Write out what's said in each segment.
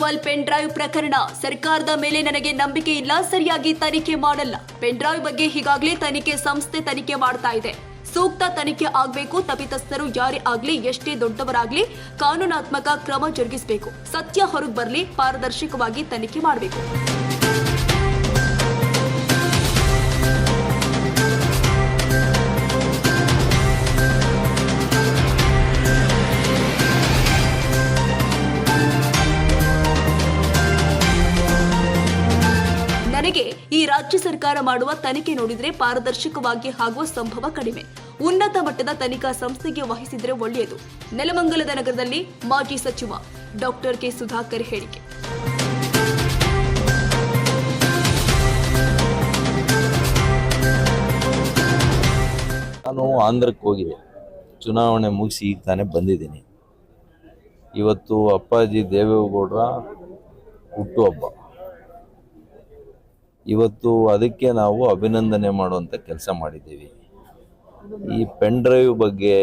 Ujwal pen drive ಪ್ರಕರಣ. ಸರ್ಕಾರದ ಮೇಲೆ ನನಗೆ ನಂಬಿಕೆ ಇಲ್ಲ, ಸರಿಯಾಗಿ ತನಿಖೆ ಮಾಡಲ್ಲ. ಪೆನ್ ಡ್ರೈವ್ ಬಗ್ಗೆ ಈಗಾಗಲೇ ತನಿಖೆ ಸಂಸ್ಥೆ ತನಿಖೆ ಮಾಡ್ತಾ ಇದೆ. ಸೂಕ್ತ ತನಿಖೆ ಆಗಬೇಕು ತಪಿತಸ್ಥರು ಯಾರೇ ಆಗ್ಲಿ, ಎಷ್ಟೇ ದೊಡ್ಡವರಾಗ್ಲಿ, ಕಾನೂನಾತ್ಮಕ ಕ್ರಮ ಜರುಗಿಸಬೇಕು. ಸತ್ಯ ಹೊರಗೆ ಬರಲಿ, ಪಾರದರ್ಶಕವಾಗಿ ತನಿಖೆ ಮಾಡಬೇಕು. ರಾಜ್ಯ ಸರ್ಕಾರ ಮಾಡುವ ತನಿಖೆ ನೋಡಿದರೆ ಪಾರದರ್ಶಕವಾಗಿ ಆಗುವ ಸಂಭವ ಕಡಿಮೆ. ಉನ್ನತ ಮಟ್ಟದ ತನಿಖಾ ಸಂಸ್ಥೆಗೆ ವಹಿಸಿದರೆ ಒಳ್ಳೆಯದು. ನೆಲಮಂಗಲದ ನಗರದಲ್ಲಿ ಮಾಜಿ ಸಚಿವ ಡಾಕ್ಟರ್ ಕೆ ಸುಧಾಕರ್ ಹೇಳಿಕೆ. ನಾನು ಆಂಧ್ರಕ್ಕೆ ಹೋಗಿದೆ ಚುನಾವಣೆ ಮುಗಿಸಿ ಈಗ ತಾನೇ ಬಂದಿದ್ದೀನಿ. ಇವತ್ತು ಅಪ್ಪಾಜಿ ದೇವೇಗೌಡರ ಹುಟ್ಟುಹಬ್ಬ ಇವತ್ತು ಅದಕ್ಕೆ ನಾವು ಅಭಿನಂದನೆ ಮಾಡುವಂಥ ಕೆಲಸ ಮಾಡಿದ್ದೀವಿ. ಈ ಪೆನ್ ಡ್ರೈವ್ ಬಗ್ಗೆ,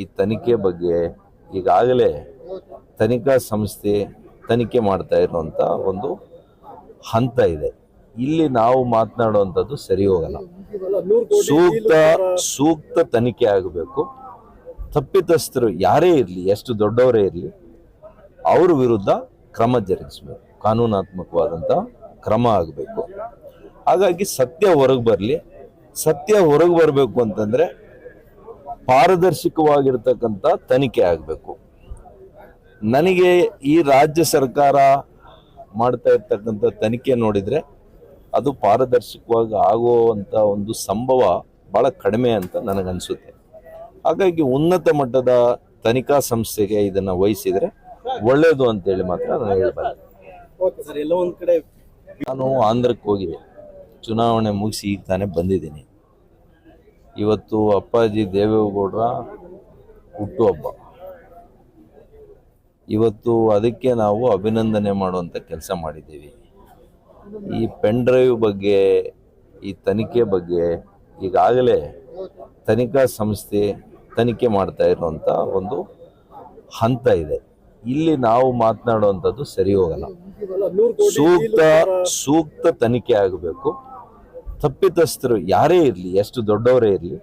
ಈ ತನಿಖೆ ಬಗ್ಗೆ ಈಗಾಗಲೇ ತನಿಖಾ ಸಂಸ್ಥೆ ತನಿಖೆ ಮಾಡ್ತಾ ಇರುವಂಥ ಒಂದು ಹಂತ ಇದೆ. ಇಲ್ಲಿ ನಾವು ಮಾತನಾಡುವಂಥದ್ದು ಸರಿ ಹೋಗಲ್ಲ. ಸೂಕ್ತ ಸೂಕ್ತ ತನಿಖೆ ಆಗಬೇಕು. ತಪ್ಪಿತಸ್ಥರು ಯಾರೇ ಇರಲಿ, ಎಷ್ಟು ದೊಡ್ಡವರೇ ಇರಲಿ, ಅವ್ರ ವಿರುದ್ಧ ಕ್ರಮ ಜರುಗಿಸಬೇಕು. ಕಾನೂನಾತ್ಮಕವಾದಂಥ ಕ್ರಮ ಆಗಬೇಕು. ಹಾಗಾಗಿ ಸತ್ಯ ಹೊರಗೆ ಬರಲಿ. ಸತ್ಯ ಹೊರಗೆ ಬರಬೇಕು ಅಂತಂದರೆ ಪಾರದರ್ಶಕವಾಗಿರ್ತಕ್ಕಂಥ ತನಿಖೆ ಆಗಬೇಕು. ನನಗೆ ಈ ರಾಜ್ಯ ಸರ್ಕಾರ ಮಾಡ್ತಾ ಇರ್ತಕ್ಕಂಥ ತನಿಖೆ ನೋಡಿದರೆ ಅದು ಪಾರದರ್ಶಕವಾಗಿ ಆಗುವಂಥ ಒಂದು ಸಂಭವ ಭಾಳ ಕಡಿಮೆ ಅಂತ ನನಗನ್ಸುತ್ತೆ. ಹಾಗಾಗಿ ಉನ್ನತ ಮಟ್ಟದ ತನಿಖಾ ಸಂಸ್ಥೆಗೆ ಇದನ್ನು ವಹಿಸಿದರೆ ಒಳ್ಳೆಯದು ಅಂತೇಳಿ ಮಾತ್ರ ನಾನು ಸರ್, ಎಲ್ಲ ಒಂದು ಕಡೆ ನಾನು ಆಂಧ್ರಕ್ಕೆ ಹೋಗಿದೆ ಚುನಾವಣೆ ಮುಗಿಸಿ ಈಗ ತಾನೇ ಬಂದಿದ್ದೀನಿ. ಇವತ್ತು ಅಪ್ಪಾಜಿ ದೇವೇಗೌಡರ ಹುಟ್ಟುಹಬ್ಬ ಇವತ್ತು ಅದಕ್ಕೆ ನಾವು ಅಭಿನಂದನೆ ಮಾಡುವಂಥ ಕೆಲಸ ಮಾಡಿದ್ದೀವಿ. ಈ ಪೆನ್ ಡ್ರೈವ್ ಬಗ್ಗೆ, ಈ ತನಿಖೆ ಬಗ್ಗೆ ಈಗಾಗಲೇ ತನಿಖಾ ಸಂಸ್ಥೆ ತನಿಖೆ ಮಾಡ್ತಾ ಇರುವಂಥ ಒಂದು ಹಂತ ಇದೆ. ಇಲ್ಲಿ ನಾವು ಮಾತನಾಡುವಂಥದ್ದು ಸರಿ ಹೋಗಲ್ಲ. ಸೂಕ್ತ ಸೂಕ್ತ ತನಿಖೆ ಆಗಬೇಕು. ತಪ್ಪಿತಸ್ಥರು ಯಾರೇ ಇರಲಿ ಎಷ್ಟು ದೊಡ್ಡವರೇ ಇರಲಿ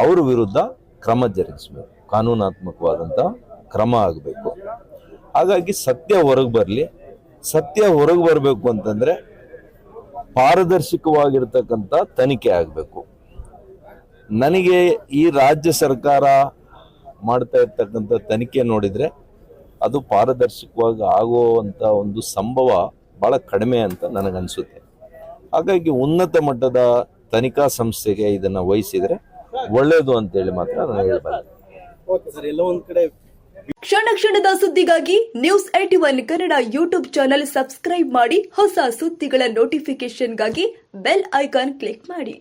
ಅವ್ರ ವಿರುದ್ಧ ಕ್ರಮ ಜರುಗಿಸ್ಬೇಕು. ಕಾನೂನಾತ್ಮಕವಾದಂಥ ಕ್ರಮ ಆಗಬೇಕು. ಹಾಗಾಗಿ ಸತ್ಯ ಹೊರಗೆ ಬರಲಿ. ಸತ್ಯ ಹೊರಗೆ ಬರಬೇಕು ಅಂತಂದರೆ ಪಾರದರ್ಶಕವಾಗಿರ್ತಕ್ಕಂಥ ತನಿಖೆ ಆಗಬೇಕು. ನನಗೆ ಈ ರಾಜ್ಯ ಸರ್ಕಾರ ಮಾಡ್ತಾ ಇರ್ತಕ್ಕಂಥ ತನಿಖೆ ನೋಡಿದ್ರೆ ಅದು ಪಾರದರ್ಶಕವಾಗಿ ಆಗುವಂಥ ಒಂದು ಸಂಭವ ಬಹಳ ಕಡಿಮೆ ಅಂತ ನನಗನ್ಸುತ್ತೆ. ಹಾಗಾಗಿ ಉನ್ನತ ಮಟ್ಟದ ತನಿಖಾ ಸಂಸ್ಥೆಗೆ ಇದನ್ನ ವಹಿಸಿದರೆ ಒಳ್ಳೆಯದು ಅಂತೇಳಿ ಮಾತ್ರ ನಾನು ಹೇಳ್ಬಲ್ಲೆ ಓಕೆ ಸರ್ ಎಲ್ಲ ಒಂದ್ ಕಡೆ ಕ್ಷಣ ಕ್ಷಣದ ಸುದ್ದಿಗಾಗಿ news AT one Kannada YouTube channel subscribe ಮಾಡಿ ಹೊಸ ಸುದ್ದಿಗಳ ನೋಟಿಫಿಕೇಶನ್ಗಾಗಿ ಬೆಲ್ ಐಕಾನ್ ಕ್ಲಿಕ್ ಮಾಡಿ.